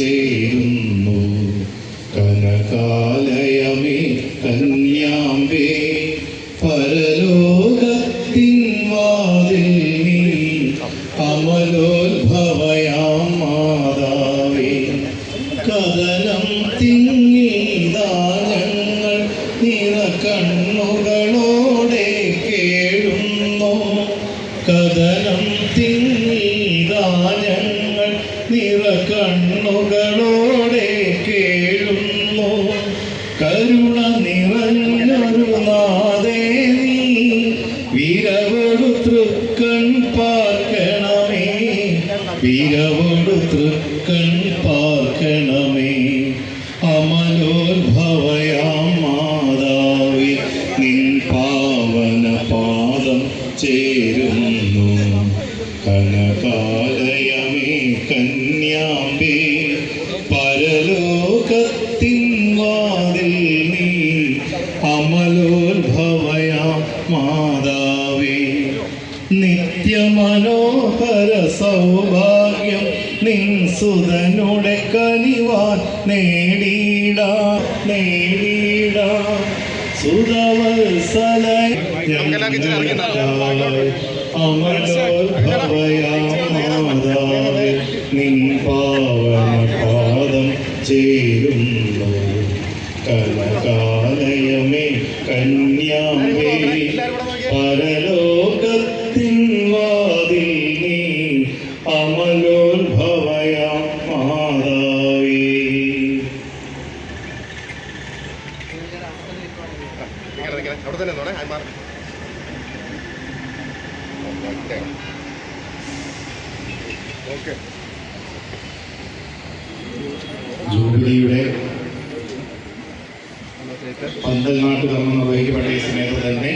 ചേരുന്നു കനകാലയമേ കന്യാമ്പേ പരലോകത്തിൻ വാതിൽ നീ അമലോത്ഭവയാം മാതാവേ. കഥനം തിങ്ങിതാ ഞങ്ങൾ നിറ തൃക്കൺ പാർക്കണമേ. വീരവൊടു തൃക്കൺ പാർക്കണമേ. അമലോത്ഭവയാം മാതാവി നിൻ പാവന പാദം ചേരുന്നു. കനകാലയമേ കന്യാമ്പേ പരലോകത്തിൻ വാതിൽ നീ. അമലോത്ഭവയാം മാതാവേ നിത്യമനോഹര സൗഭാഗ്യം നിൻ സുതനുടെ കനിവാൻ നേടിയിടാ നേടിയിടാ. സുതവത്സല അമലോത്ഭവയാം മാതാവേ നിൻ പാവന പാദം ചേരുന്നു. കനകാലയമേ കന്യാമേ പരലോകത്തിൻ അമലോത്ഭവയാം മാതാവേ അവിടെ തന്നെ നോണേ ഹായ്മാർ ഓക്കെ ജൂബിലിയുടെ പന്തൽനാട്ട് കർമ്മം നിർവഹിക്കപ്പെട്ട ഈ സമയത്ത് തന്നെ